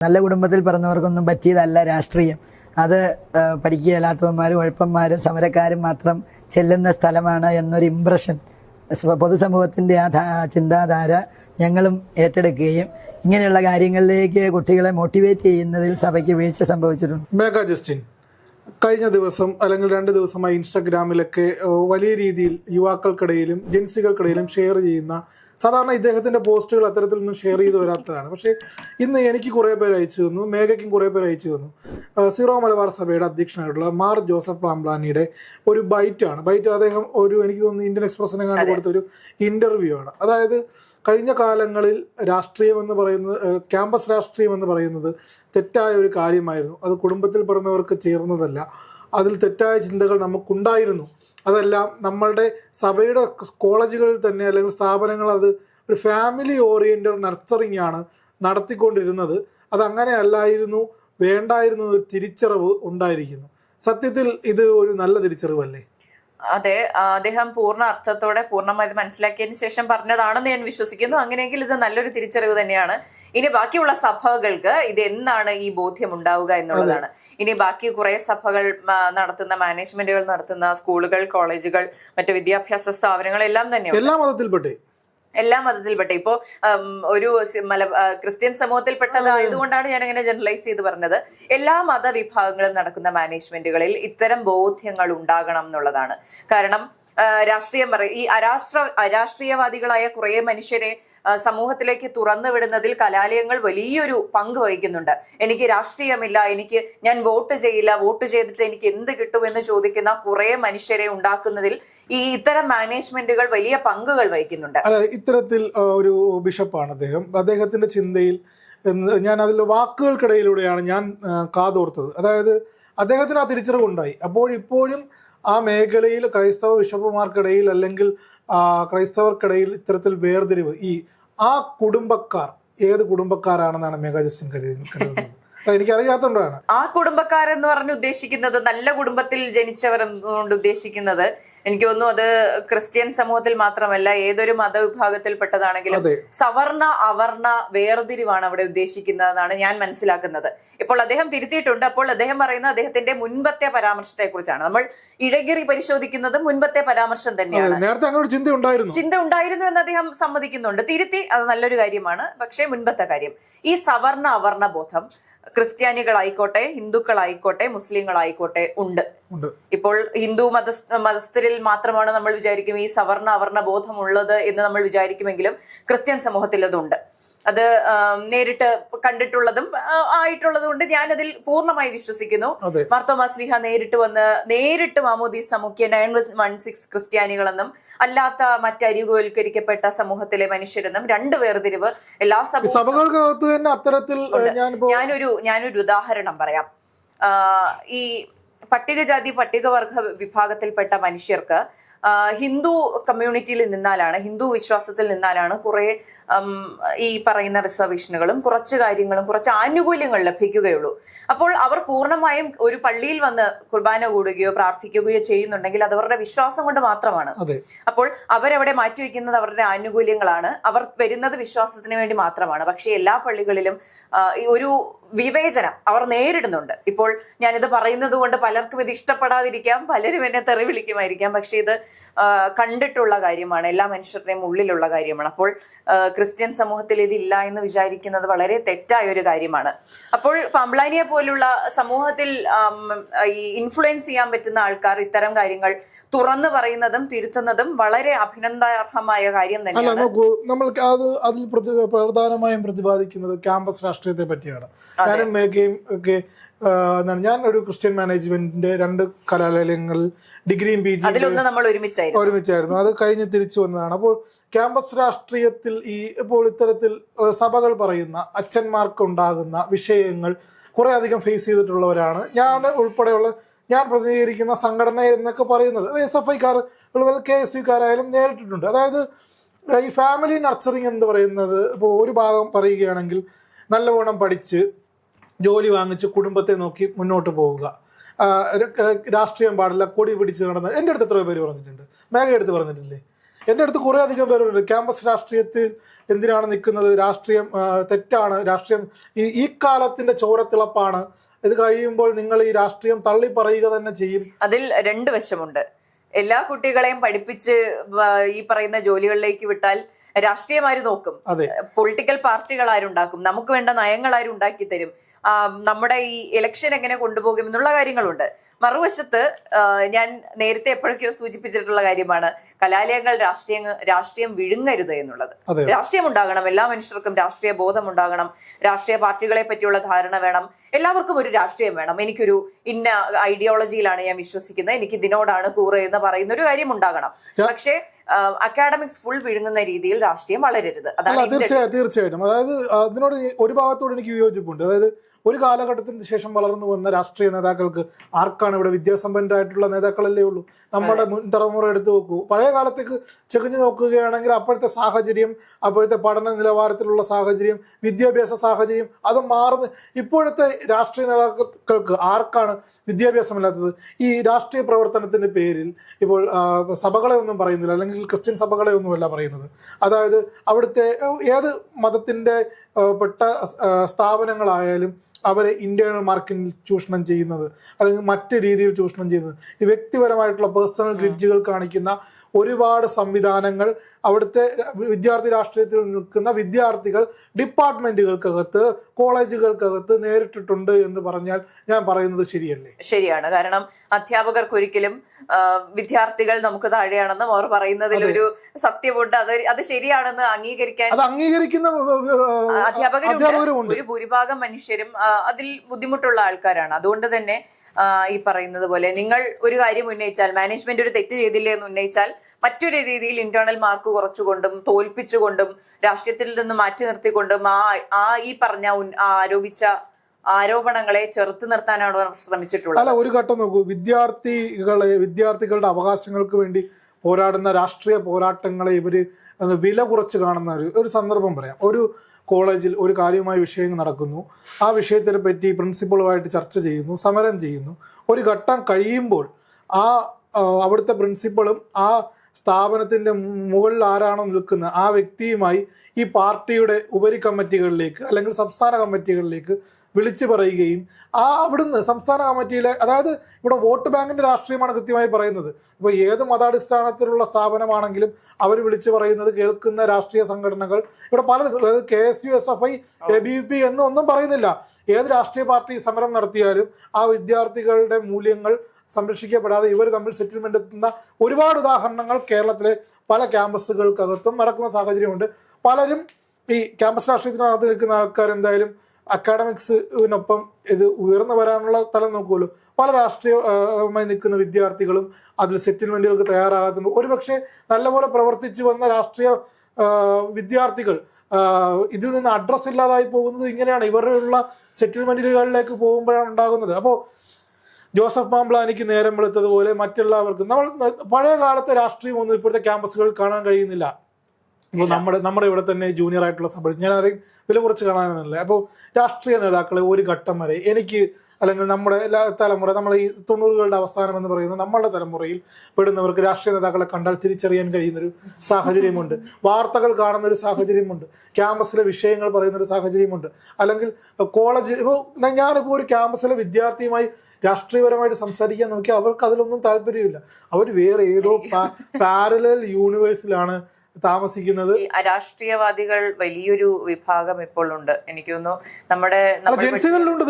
നല്ല കുടുംബത്തിൽ പിറന്നവർക്കൊന്നും പറ്റിയതല്ല രാഷ്ട്രീയം. അത് പഠിക്കുകയല്ലാത്തവന്മാരും ഉഴപ്പന്മാരും സമരക്കാരും മാത്രം ചെല്ലുന്ന സ്ഥലമാണ് എന്നൊരു ഇംപ്രഷൻ സ്വ- പൊതുസമൂഹത്തിന്റെ ആ ചിന്താധാര ഞങ്ങളും ഏറ്റെടുക്കുകയും ഇങ്ങനെയുള്ള കാര്യങ്ങളിലേക്ക് കുട്ടികളെ മോട്ടിവേറ്റ് ചെയ്യുന്നതിൽ സഭയ്ക്ക് വീഴ്ച സംഭവിച്ചിട്ടുണ്ട്. മേഘ ജസ്റ്റിൻ കഴിഞ്ഞ ദിവസം അല്ലെങ്കിൽ രണ്ട് ദിവസമായി ഇൻസ്റ്റഗ്രാമിലൊക്കെ വലിയ രീതിയിൽ യുവാക്കൾക്കിടയിലും ജെൻസികൾക്കിടയിലും ഷെയർ ചെയ്യുന്ന സാധാരണ ഇദ്ദേഹത്തിന്റെ പോസ്റ്റുകൾ അത്തരത്തിലൊന്നും ഷെയർ ചെയ്ത് വരാത്തതാണ്. പക്ഷേ ഇന്ന് എനിക്ക് കുറേ പേര് അയച്ചു തന്നു മേഘയ്ക്കും കുറേ പേര് അയച്ചു തന്നു. സീറോ മലബാർ സഭയുടെ അധ്യക്ഷനായിട്ടുള്ള മാർ ജോസഫ് പാംബ്ലാനിയുടെ ഒരു ബൈറ്റാണ്. ബൈറ്റ് അദ്ദേഹം ഒരു എനിക്ക് തോന്നുന്നു ഇന്ത്യൻ എക്സ്പ്രസിനെ കാണാൻ കൊടുത്തൊരു ഇന്റർവ്യൂ ആണ്. അതായത് കഴിഞ്ഞ കാലങ്ങളിൽ രാഷ്ട്രീയം എന്ന് പറയുന്നത് ക്യാമ്പസ് രാഷ്ട്രീയം എന്ന് പറയുന്നത് തെറ്റായ ഒരു കാര്യമായിരുന്നു. അത് കുടുംബത്തിൽ പിറന്നവർക്ക് ചേർന്നതല്ല. അതിൽ തെറ്റായ ചിന്തകൾ നമുക്കുണ്ടായിരുന്നു. അതെല്ലാം നമ്മളുടെ സഭയുടെ കോളേജുകളിൽ തന്നെ അല്ലെങ്കിൽ സ്ഥാപനങ്ങൾ അത് ഒരു ഫാമിലി ഓറിയന്റഡ് നർച്ചറിങ് ആണ് നടത്തിക്കൊണ്ടിരുന്നത്. അതങ്ങനെ അല്ലായിരുന്നു വേണ്ടായിരുന്നു ഒരു തിരിച്ചറിവ് ഉണ്ടായിരിക്കുന്നു. സത്യത്തിൽ ഇത് ഒരു നല്ല തിരിച്ചറിവല്ലേ? അതെ അദ്ദേഹം പൂർണ അർത്ഥത്തോടെ പൂർണമായി ഇത് മനസ്സിലാക്കിയതിന് ശേഷം പറഞ്ഞതാണെന്ന് ഞാൻ വിശ്വസിക്കുന്നു. അങ്ങനെയെങ്കിൽ ഇത് നല്ലൊരു തിരിച്ചറിവ് തന്നെയാണ്. ഇനി ബാക്കിയുള്ള സഭകൾക്ക് ഇത് എന്താണ് ഈ ബോധ്യം ഉണ്ടാവുക എന്നുള്ളതാണ്. ഇനി ബാക്കി കുറെ സഭകൾ നടത്തുന്ന മാനേജ്മെന്റുകൾ നടത്തുന്ന സ്കൂളുകൾ കോളേജുകൾ മറ്റു വിദ്യാഭ്യാസ സ്ഥാപനങ്ങൾ എല്ലാം തന്നെ എല്ലാ മതത്തിൽപ്പെട്ടേ. എല്ലാ മതത്തിൽപ്പെട്ട ഇപ്പോ ഒരു മല ക്രിസ്ത്യൻ സമൂഹത്തിൽപ്പെട്ടതായതുകൊണ്ടാണ് ഞാൻ അങ്ങനെ ജനറലൈസ് ചെയ്ത് പറഞ്ഞത്. എല്ലാ മതവിഭാഗങ്ങളും നടക്കുന്ന മാനേജ്മെന്റുകളിൽ ഇത്തരം ബോധ്യങ്ങൾ ഉണ്ടാകണം എന്നുള്ളതാണ്. കാരണം രാഷ്ട്രീയം പറയും ഈ അരാഷ്ട്ര അരാഷ്ട്രീയവാദികളായ കുറെ മനുഷ്യരെ സമൂഹത്തിലേക്ക് തുറന്നു വിടുന്നതിൽ കലാലയങ്ങൾ വലിയൊരു പങ്ക് വഹിക്കുന്നുണ്ട്. എനിക്ക് രാഷ്ട്രീയമില്ല എനിക്ക് ഞാൻ വോട്ട് ചെയ്യില്ല വോട്ട് ചെയ്തിട്ട് എനിക്ക് എന്ത് കിട്ടുമെന്ന് ചോദിക്കുന്ന കുറെ മനുഷ്യരെ ഉണ്ടാക്കുന്നതിൽ ഈ ഇത്തരം മാനേജ്മെന്റുകൾ വലിയ പങ്കുകൾ വഹിക്കുന്നുണ്ട്. അല്ല ഇത്തരത്തിൽ ഒരു ബിഷപ്പാണ് അദ്ദേഹം. അദ്ദേഹത്തിന്റെ ചിന്തയിൽ ഞാൻ അതിൽ വാക്കുകൾക്കിടയിലൂടെയാണ് ഞാൻ കാതോർത്തത്. അതായത് അദ്ദേഹത്തിന് ആ തിരിച്ചറിവുണ്ടായി. അപ്പോൾ ഇപ്പോഴും ആ മേഖലയിൽ ക്രൈസ്തവ ബിഷപ്പുമാർക്കിടയിൽ അല്ലെങ്കിൽ ക്രൈസ്തവർക്കിടയിൽ ഇത്തരത്തിൽ വേർതിരിവ് ഈ ആ കുടുംബക്കാർ ഏത് കുടുംബക്കാരാണെന്നാണ് മേഘാ ജസ്റ്റിൻ കരുതി കരുതുന്നത്? എനിക്കറിയാത്തോണ്ടാണ്. ആ കുടുംബക്കാരെന്ന് പറഞ്ഞ് ഉദ്ദേശിക്കുന്നത് നല്ല കുടുംബത്തിൽ ജനിച്ചവരെന്നുകൊണ്ട് ഉദ്ദേശിക്കുന്നത് എനിക്ക് തോന്നുന്നു അത് ക്രിസ്ത്യൻ സമൂഹത്തിൽ മാത്രമല്ല ഏതൊരു മതവിഭാഗത്തിൽപ്പെട്ടതാണെങ്കിലും സവർണ അവർണ വേർതിരിവാണ് അവിടെ ഉദ്ദേശിക്കുന്നതെന്നാണ് ഞാൻ മനസ്സിലാക്കുന്നത്. ഇപ്പോൾ അദ്ദേഹം തിരുത്തിയിട്ടുണ്ട്. അപ്പോൾ അദ്ദേഹം പറയുന്ന അദ്ദേഹത്തിന്റെ മുൻപത്തെ പരാമർശത്തെ കുറിച്ചാണ് നമ്മൾ ഇഴകിറി പരിശോധിക്കുന്നത് മുൻപത്തെ പരാമർശം തന്നെയാണ്. നേരത്തെ അങ്ങനെ ഒരു ചിന്ത ഉണ്ടായിരുന്നു ചിന്ത ഉണ്ടായിരുന്നു എന്ന് അദ്ദേഹം സമ്മതിക്കുന്നുണ്ട്. തിരുത്തി അത് നല്ലൊരു കാര്യമാണ്. പക്ഷേ മുൻപത്തെ കാര്യം. ഈ സവർണ അവർണ ബോധം ക്രിസ്ത്യാനികളായിക്കോട്ടെ ഹിന്ദുക്കളായിക്കോട്ടെ മുസ്ലിങ്ങളായിക്കോട്ടെ ഉണ്ട്. ഉണ്ട്. ഇപ്പോൾ ഹിന്ദു മത മതസ്ഥരിൽ മാത്രമാണ് നമ്മൾ വിചാരിക്കും ഈ സവർണ അവർണ ബോധമുള്ളത് എന്ന് നമ്മൾ വിചാരിക്കുമെങ്കിലും ക്രിസ്ത്യൻ സമൂഹത്തിൽ അതുണ്ട്. അത് നേരിട്ട് കണ്ടിട്ടുള്ളതും ആയിട്ടുള്ളത് കൊണ്ട് ഞാനതിൽ പൂർണമായി വിശ്വസിക്കുന്നു. മാർത്തോമാ സ്ലിഹ നേരിട്ട് വന്ന് നേരിട്ട് മാമോദീസ മുഖ്യ നയൻ വൺ സിക്സ് ക്രിസ്ത്യാനികളെന്നും അല്ലാത്ത മറ്റരികുവൽക്കരിക്കപ്പെട്ട സമൂഹത്തിലെ മനുഷ്യരെന്നും രണ്ട് വേർതിരിവ് എല്ലാ സഭകൾക്കും സഭകൾക്കകത്ത് തന്നെ അത്തരത്തിൽ ഞാനൊരു ഞാനൊരു ഉദാഹരണം പറയാം. ഈ പട്ടികജാതി പട്ടികവർഗ വിഭാഗത്തിൽപ്പെട്ട മനുഷ്യർക്ക് ഹിന്ദു കമ്മ്യൂണിറ്റിയിൽ നിന്നാലാണ് ഹിന്ദു വിശ്വാസത്തിൽ നിന്നാലാണ് കുറെ ഈ പറയുന്ന റിസർവേഷനുകളും കുറച്ച് കാര്യങ്ങളും കുറച്ച് ആനുകൂല്യങ്ങൾ ലഭിക്കുകയുള്ളൂ. അപ്പോൾ അവർ പൂർണമായും ഒരു പള്ളിയിൽ വന്ന് കുർബാന കൂടുകയോ പ്രാർത്ഥിക്കുകയോ ചെയ്യുന്നുണ്ടെങ്കിൽ അത് അവരുടെ വിശ്വാസം കൊണ്ട് മാത്രമാണ്. അപ്പോൾ അവരവിടെ മാറ്റിവെക്കുന്നത് അവരുടെ ആനുകൂല്യങ്ങളാണ്. അവർ വരുന്നത് വിശ്വാസത്തിന് വേണ്ടി മാത്രമാണ്. പക്ഷേ എല്ലാ പള്ളികളിലും ഒരു വിവേചനം അവർ നേരിടുന്നുണ്ട്. ഇപ്പോൾ ഞാനിത് പറയുന്നത് കൊണ്ട് പലർക്കും ഇത് ഇഷ്ടപ്പെടാതിരിക്കാം പലരും എന്നെ തെറി വിളിക്കുമായിരിക്കാം. പക്ഷെ ഇത് കണ്ടിട്ടുള്ള കാര്യമാണ് എല്ലാ മനുഷ്യരുടെയും ഉള്ളിലുള്ള കാര്യമാണ്. അപ്പോൾ ക്രിസ്ത്യൻ സമൂഹത്തിൽ ഇതില്ല എന്ന് വിചാരിക്കുന്നത് വളരെ തെറ്റായ ഒരു കാര്യമാണ്. അപ്പോൾ പമ്പ്ലാനിയെ പോലുള്ള സമൂഹത്തിൽ ഈ ഇൻഫ്ലുവൻസ് ചെയ്യാൻ പറ്റുന്ന ആൾക്കാർ ഇത്തരം കാര്യങ്ങൾ തുറന്നു പറയുന്നതും തിരുത്തുന്നതും വളരെ അഭിനന്ദാർഹമായ കാര്യം തന്നെയാണ്. നമ്മൾ അത് അതിൽ പ്രധാനമായും പ്രതിപാദിക്കുന്നത് ക്യാമ്പസ് രാഷ്ട്രീയത്തെ പറ്റിയാണ്. ഞാനും മേഖയും ഒക്കെ എന്താണ് ഞാൻ ഒരു ക്രിസ്ത്യൻ മാനേജ്മെന്റിന്റെ രണ്ട് കലാലയങ്ങളിൽ ഡിഗ്രിയും പി ജി ഒരുമിച്ചായിരുന്നു. അത് കഴിഞ്ഞ് തിരിച്ചു വന്നതാണ്. അപ്പോൾ ക്യാമ്പസ് രാഷ്ട്രീയത്തിൽ ഈ ഇപ്പോൾ ഇത്തരത്തിൽ സഭകൾ പറയുന്ന അച്ഛന്മാർക്കുണ്ടാകുന്ന വിഷയങ്ങൾ കുറെ അധികം ഫേസ് ചെയ്തിട്ടുള്ളവരാണ്. ഞാൻ ഉൾപ്പെടെയുള്ള ഞാൻ പ്രതിനിധീകരിക്കുന്ന സംഘടന എന്നൊക്കെ പറയുന്നത് എസ് എഫ് ഐക്കാർ കെ എസ് യുക്കാരായാലും നേരിട്ടിട്ടുണ്ട്. അതായത് ഈ ഫാമിലി നർച്ചറിങ് എന്ന് പറയുന്നത് ഇപ്പോൾ ഒരു ഭാഗം പറയുകയാണെങ്കിൽ നല്ലവണ്ണം പഠിച്ച് ജോലി വാങ്ങിച്ച് കുടുംബത്തെ നോക്കി മുന്നോട്ട് പോവുക. രാഷ്ട്രീയം പാടില്ല കൊടി പിടിച്ച് നടന്ന. എന്റെ അടുത്ത് എത്രയോ പേര് പറഞ്ഞിട്ടുണ്ട്. മേഘ എടുത്ത് പറഞ്ഞിട്ടില്ലേ? എന്റെ അടുത്ത് കുറേ അധികം പേരുണ്ട്. ക്യാമ്പസ് രാഷ്ട്രീയത്തിൽ എന്തിനാണ് നിൽക്കുന്നത്? രാഷ്ട്രീയം തെറ്റാണ്. രാഷ്ട്രീയം ഈ ഈ കാലത്തിന്റെ ചോരത്തിളപ്പാണ്. ഇത് കഴിയുമ്പോൾ നിങ്ങൾ ഈ രാഷ്ട്രീയം തള്ളി പറയുക തന്നെ ചെയ്യും. അതിൽ രണ്ട് വശമുണ്ട്. എല്ലാ കുട്ടികളെയും പഠിപ്പിച്ച് ഈ പറയുന്ന ജോലികളിലേക്ക് വിട്ടാൽ രാഷ്ട്രീയമാര് നോക്കും? പൊളിറ്റിക്കൽ പാർട്ടികൾ ആരുണ്ടാക്കും നമുക്ക് വേണ്ട നയങ്ങൾ ആരും ഉണ്ടാക്കി തരും നമ്മുടെ ഈ ഇലക്ഷൻ എങ്ങനെ കൊണ്ടുപോകും എന്നുള്ള കാര്യങ്ങളുണ്ട്. മറുവശത്ത് ഞാൻ നേരത്തെ എപ്പോഴൊക്കെയോ സൂചിപ്പിച്ചിട്ടുള്ള കാര്യമാണ് കലാലയങ്ങൾ രാഷ്ട്രീയ രാഷ്ട്രീയം വിഴുങ്ങരുത് എന്നുള്ളത്. രാഷ്ട്രീയം ഉണ്ടാകണം എല്ലാ മനുഷ്യർക്കും രാഷ്ട്രീയ ബോധം ഉണ്ടാകണം രാഷ്ട്രീയ പാർട്ടികളെ പറ്റിയുള്ള ധാരണ വേണം എല്ലാവർക്കും ഒരു രാഷ്ട്രീയം വേണം. എനിക്കൊരു ഇന്ന ഐഡിയോളജിയിലാണ് ഞാൻ വിശ്വസിക്കുന്നത്. എനിക്ക് ഇതിനോടാണ് കൂറ് എന്ന് പറയുന്ന ഒരു കാര്യം ഉണ്ടാകണം. പക്ഷേ അക്കാഡമിക്സ് ഫുൾ വിഴുങ്ങുന്ന രീതിയിൽ രാഷ്ട്രീയം വളരരുത്. അതായത് അതാണ് എന്റെ തീർച്ചയായിട്ടും. അതായത് അതിനോട് ഒരു ഭാഗത്തോട് എനിക്ക് വിയോജിപ്പുണ്ട് അതായത് ഒരു കാലഘട്ടത്തിന് ശേഷം വളർന്നു വന്ന രാഷ്ട്രീയ നേതാക്കൾക്ക് ആർക്കാണ് ഇവിടെ വിദ്യാസമ്പന്നരായിട്ടുള്ള നേതാക്കളല്ലേ ഉള്ളൂ? നമ്മുടെ മുൻ തലമുറ എടുത്തു നോക്കൂ. പഴയ കാലത്തേക്ക് ചെകഞ്ഞു നോക്കുകയാണെങ്കിൽ അപ്പോഴത്തെ സാഹചര്യം അപ്പോഴത്തെ പഠന നിലവാരത്തിലുള്ള സാഹചര്യം വിദ്യാഭ്യാസ സാഹചര്യം അത് മാറുന്ന ഇപ്പോഴത്തെ രാഷ്ട്രീയ നേതാക്കൾക്ക് ആർക്കാണ് വിദ്യാഭ്യാസമില്ലാത്തത്? ഈ രാഷ്ട്രീയ പ്രവർത്തനത്തിന്റെ പേരിൽ ഇപ്പോൾ സഭകളെ ഒന്നും പറയുന്നില്ല. അല്ലെങ്കിൽ ക്രിസ്ത്യൻ സഭകളെ ഒന്നുമല്ല പറയുന്നത്. അതായത് അവിടുത്തെ ഏത് മതത്തിന്റെ പെട്ട സ്ഥാപനങ്ങളായാലും അവരെ ഇന്റേണൽ മാർക്കിൽ ചൂഷണം ചെയ്യുന്നത് അല്ലെങ്കിൽ മറ്റു രീതിയിൽ ചൂഷണം ചെയ്യുന്നത്. ഈ വ്യക്തിപരമായിട്ടുള്ള പേഴ്സണൽ ഗ്രിഡ്ജുകൾ കാണിക്കുന്ന ഒരുപാട് സംവിധാനങ്ങൾ അവിടുത്തെ വിദ്യാർത്ഥി രാഷ്ട്രീയത്തിൽ നിൽക്കുന്ന വിദ്യാർത്ഥികൾ ഡിപ്പാർട്ട്മെന്റുകൾക്കകത്ത് കോളേജുകൾക്കകത്ത് നേരിട്ടിട്ടുണ്ട് എന്ന് പറഞ്ഞാൽ ഞാൻ പറയുന്നത് ശരിയല്ലേ? ശരിയാണ്. കാരണം അധ്യാപകർക്ക് ഒരിക്കലും വിദ്യാർത്ഥികൾ നമുക്ക് താഴെയാണെന്നും അവർ പറയുന്നതിൽ ഒരു സത്യമുണ്ട്. അത് അത് ശരിയാണെന്ന് അംഗീകരിക്കാൻ അത് അംഗീകരിക്കുന്ന അധ്യാപകരുണ്ട്. ഒരു ഭൂരിഭാഗം മനുഷ്യരും അതിൽ ബുദ്ധിമുട്ടുള്ള ആൾക്കാരാണ്. അതുകൊണ്ട് തന്നെ ഈ പറയുന്നത് പോലെ നിങ്ങൾ ഒരു കാര്യം ഉന്നയിച്ചാൽ മാനേജ്മെന്റ് ഒരു തെറ്റ് ചെയ്തില്ലേ എന്ന് ഉന്നയിച്ചാൽ മറ്റൊരു രീതിയിൽ ഇന്റേണൽ മാർക്ക് കുറച്ചുകൊണ്ടും തോൽപ്പിച്ചുകൊണ്ടും രാഷ്ട്രീയത്തിൽ നിന്ന് മാറ്റി നിർത്തിക്കൊണ്ടും ആ ആ ഈ പറഞ്ഞ ആരോപിച്ച ആരോപണങ്ങളെ ചെറുത്തു നിർത്താനാണ് ശ്രമിച്ചിട്ടുള്ളത്. അല്ല ഒരു ഘട്ടം നോക്കൂ. വിദ്യാർത്ഥികളെ വിദ്യാർത്ഥികളുടെ അവകാശങ്ങൾക്ക് വേണ്ടി പോരാടുന്ന രാഷ്ട്രീയ പോരാട്ടങ്ങളെ ഇവർ വില കുറച്ച് കാണുന്ന ഒരു ഒരു സന്ദർഭം പറയാം. ഒരു കോളേജിൽ ഒരു കാര്യമായ വിഷയം നടക്കുന്നു. ആ വിഷയത്തിനെ പറ്റി പ്രിൻസിപ്പളുമായിട്ട് ചർച്ച ചെയ്യുന്നു സമരം ചെയ്യുന്നു. ഒരു ഘട്ടം കഴിയുമ്പോൾ ആ, അവിടുത്തെ പ്രിൻസിപ്പളും ആ സ്ഥാപനത്തിന്റെ മുകളിൽ ആരാണോ നിൽക്കുന്ന ആ വ്യക്തിയുമായി ഈ പാർട്ടിയുടെ ഉപരി കമ്മിറ്റികളിലേക്ക് അല്ലെങ്കിൽ സംസ്ഥാന കമ്മിറ്റികളിലേക്ക് വിളിച്ചു പറയുകയും ആ അവിടുന്ന് സംസ്ഥാന കമ്മിറ്റിയിലെ അതായത് ഇവിടെ വോട്ട് ബാങ്കിന്റെ രാഷ്ട്രീയമാണ് കൃത്യമായി പറയുന്നത്. ഇപ്പോൾ ഏത് മതാടിസ്ഥാനത്തിലുള്ള സ്ഥാപനമാണെങ്കിലും അവർ വിളിച്ചു പറയുന്നത് കേൾക്കുന്ന രാഷ്ട്രീയ സംഘടനകൾ ഇവിടെ പല അതായത് K S U S F I A B P എന്നൊന്നും ഒന്നും പറയുന്നില്ല. ഏത് രാഷ്ട്രീയ പാർട്ടി സമരം നടത്തിയാലും ആ വിദ്യാർത്ഥികളുടെ മൂല്യങ്ങൾ സംരക്ഷിക്കപ്പെടാതെ ഇവർ തമ്മിൽ സെറ്റിൽമെന്റ് എത്തുന്ന ഒരുപാട് ഉദാഹരണങ്ങൾ കേരളത്തിലെ പല ക്യാമ്പസുകൾക്കകത്തും നടക്കുന്ന സാഹചര്യമുണ്ട്. പലരും ഈ ക്യാമ്പസ് രാഷ്ട്രീയത്തിനകത്ത് നിൽക്കുന്ന ആൾക്കാർ എന്തായാലും അക്കാഡമിക്സിനൊപ്പം ഇത് ഉയർന്നു വരാനുള്ള തലം നോക്കുമല്ലോ പല രാഷ്ട്രീയമായി നിൽക്കുന്ന വിദ്യാർത്ഥികളും അതിൽ സെറ്റിൽമെന്റുകൾക്ക് തയ്യാറാകാത്തുണ്ട് ഒരുപക്ഷെ നല്ലപോലെ പ്രവർത്തിച്ചു വന്ന രാഷ്ട്രീയ വിദ്യാർത്ഥികൾ ഇതിൽ നിന്ന് അഡ്രസ് ഇല്ലാതായി പോകുന്നത് ഇങ്ങനെയാണ്. ഇവരുള്ള സെറ്റിൽമെന്റുകളിലേക്ക് പോകുമ്പോഴാണ് ഉണ്ടാകുന്നത്. അപ്പോൾ ജോസഫ് മാംബ്ലാനിക്ക് നേരം വെളുത്തതുപോലെ മറ്റുള്ളവർക്കും നമ്മൾ പഴയ കാലത്തെ രാഷ്ട്രീയം ഒന്നും ഇപ്പോഴത്തെ ക്യാമ്പസുകളിൽ കാണാൻ കഴിയുന്നില്ല. ഇപ്പോൾ നമ്മുടെ നമ്മുടെ ഇവിടെ തന്നെ ജൂനിയർ ആയിട്ടുള്ള സഭ ഞാൻ ആരെയും വില കുറച്ച് കാണാനൊന്നുമില്ല. അപ്പോൾ രാഷ്ട്രീയ നേതാക്കളെ ഒരു ഘട്ടം വരെ എനിക്ക് അല്ലെങ്കിൽ നമ്മുടെ എല്ലാ തലമുറ നമ്മൾ ഈ തൊണ്ണൂറുകളുടെ അവസാനം എന്ന് പറയുന്നത് നമ്മളുടെ തലമുറയിൽ പെടുന്നവർക്ക് രാഷ്ട്രീയ നേതാക്കളെ കണ്ടാൽ തിരിച്ചറിയാൻ കഴിയുന്നൊരു സാഹചര്യമുണ്ട്. വാർത്തകൾ കാണുന്ന ഒരു സാഹചര്യമുണ്ട്. ക്യാമ്പസിലെ വിഷയങ്ങൾ പറയുന്ന ഒരു സാഹചര്യമുണ്ട്. അല്ലെങ്കിൽ കോളേജ് ഇപ്പോൾ ഞാനിപ്പോൾ ഒരു ക്യാമ്പസിലെ വിദ്യാർത്ഥിയുമായി രാഷ്ട്രീയപരമായിട്ട് സംസാരിക്കാൻ നോക്കി അവർക്ക് അതിലൊന്നും താല്പര്യമില്ല. അവർ വേറെ ഏതോ പാരലൽ യൂണിവേഴ്സിലാണ് താമസിക്കുന്നത്? രാഷ്ട്രീയവാദികൾ വലിയൊരു വിഭാഗം ഇപ്പോൾ ഉണ്ട് എനിക്ക് തോന്നുന്നു നമ്മുടെ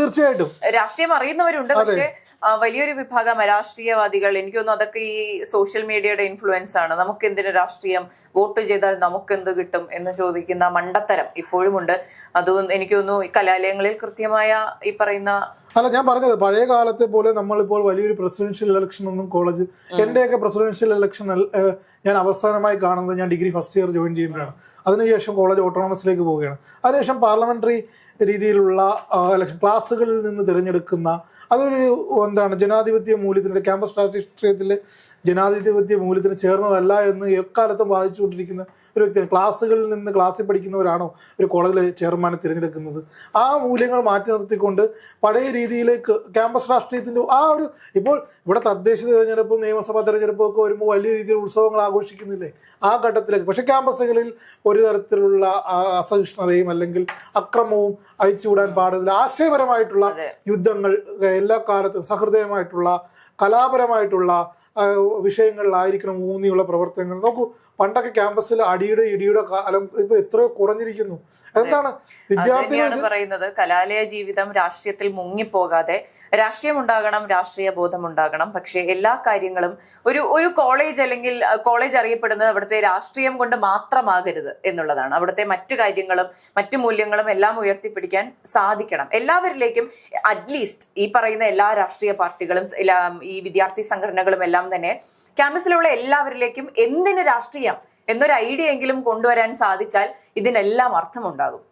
തീർച്ചയായിട്ടും. രാഷ്ട്രീയം അറിയുന്നവരുണ്ട്. പക്ഷേ വലിയൊരു വിഭാഗം അരാഷ്ട്രീയവാദികൾ. എനിക്ക് തോന്നുന്നു അതൊക്കെ ഈ സോഷ്യൽ മീഡിയയുടെ ഇൻഫ്ലുവൻസ് ആണ്. നമുക്ക് എന്തിനു രാഷ്ട്രീയം വോട്ട് ചെയ്താൽ നമുക്ക് എന്ത് കിട്ടും എന്ന് ചോദിക്കുന്ന മണ്ടത്തരം ഇപ്പോഴും ഉണ്ട് അത് എനിക്ക് തോന്നുന്നു ഈ കലാലയങ്ങളിൽ കൃത്യമായ ഈ പറയുന്ന അല്ല ഞാൻ പറഞ്ഞത് പഴയ കാലത്തെ പോലെ നമ്മളിപ്പോൾ വലിയൊരു പ്രസിഡൻഷ്യൽ ഇലക്ഷൻ ഒന്നും കോളേജ് എന്റെയൊക്കെ പ്രസിഡൻഷ്യൽ ഇലക്ഷൻ ഞാൻ അവസാനമായി കാണുന്നത് ഞാൻ ഡിഗ്രി ഫസ്റ്റ് ഇയർ ജോയിൻ ചെയ്യുമ്പോഴാണ്. അതിനുശേഷം കോളേജ് ഓട്ടോണമസിലേക്ക് പോവുകയാണ്. അതിനുശേഷം പാർലമെന്ററി രീതിയിലുള്ള ഇലക്ഷൻ ക്ലാസ്സുകളിൽ നിന്ന് തിരഞ്ഞെടുക്കുന്ന അതൊരു എന്താണ് ജനാധിപത്യ മൂല്യത്തിന്റെ ക്യാമ്പസ് രാഷ്ട്രീയത്തിലെ ജനാധിപത്യ മൂല്യത്തിന് ചേർന്നതല്ല എന്ന് എക്കാലത്തും വാദിച്ചുകൊണ്ടിരിക്കുന്ന ഒരു വ്യക്തിയാണ്. ക്ലാസ്സുകളിൽ നിന്ന് ക്ലാസ്സിൽ പഠിക്കുന്നവരാണോ ഒരു കോളേജിലെ ചെയർമാനെ തിരഞ്ഞെടുക്കുന്നത്? ആ മൂല്യങ്ങൾ മാറ്റി നിർത്തിക്കൊണ്ട് പഴയ രീതിയിലേക്ക് ക്യാമ്പസ് രാഷ്ട്രീയത്തിന്റെ ആ ഒരു ഇപ്പോൾ ഇവിടെ തദ്ദേശ തിരഞ്ഞെടുപ്പും നിയമസഭാ തിരഞ്ഞെടുപ്പും ഒക്കെ വരുമ്പോൾ വലിയ രീതിയിൽ ഉത്സവങ്ങൾ ആഘോഷിക്കുന്നില്ലേ? ആ ഘട്ടത്തിലേക്ക്. പക്ഷേ ക്യാമ്പസുകളിൽ ഒരു തരത്തിലുള്ള അസഹിഷ്ണുതയും അല്ലെങ്കിൽ അക്രമവും അഴിച്ചുവിടാൻ പാടില്ല. ആശയപരമായിട്ടുള്ള യുദ്ധങ്ങൾ എല്ലാ കാലത്തും സഹൃദയമായിട്ടുള്ള കലാപരമായിട്ടുള്ള വിഷയങ്ങളിലായിരിക്കണം ഊന്നിയുള്ള പ്രവർത്തനങ്ങൾ. നോക്കൂ പണ്ടൊക്കെ ക്യാമ്പസിൽ അടിയുടെ ഇടിയുടെ കാലം ഇപ്പൊ എത്രയോ കുറഞ്ഞിരിക്കുന്നു. എന്താണ് വിദ്യാർത്ഥികൾ പറയുന്നത്. കലാലയ ജീവിതം രാഷ്ട്രീയത്തിൽ മുങ്ങിപ്പോകാതെ രാഷ്ട്രീയം ഉണ്ടാകണം രാഷ്ട്രീയ ബോധം ഉണ്ടാകണം പക്ഷേ എല്ലാ കാര്യങ്ങളും ഒരു ഒരു കോളേജ് അല്ലെങ്കിൽ കോളേജ് അറിയപ്പെടുന്നത് അവിടുത്തെ രാഷ്ട്രീയം കൊണ്ട് മാത്രമാകരുത് എന്നുള്ളതാണ്. അവിടുത്തെ മറ്റു കാര്യങ്ങളും മറ്റു മൂല്യങ്ങളും എല്ലാം ഉയർത്തിപ്പിടിക്കാൻ സാധിക്കണം. എല്ലാവരിലേക്കും അറ്റ്ലീസ്റ്റ് ഈ പറയുന്ന എല്ലാ രാഷ്ട്രീയ പാർട്ടികളും എല്ലാ ഈ വിദ്യാർത്ഥി സംഘടനകളും എല്ലാം തന്നെ ക്യാമ്പസിലുള്ള എല്ലാവരിലേക്കും എന്തിന് രാഷ്ട്രീയം എന്നൊരു ഐഡിയ എങ്കിലും കൊണ്ടുവരാൻ സാധിച്ചാൽ ഇതിനെല്ലാം അർത്ഥമുണ്ടാകും.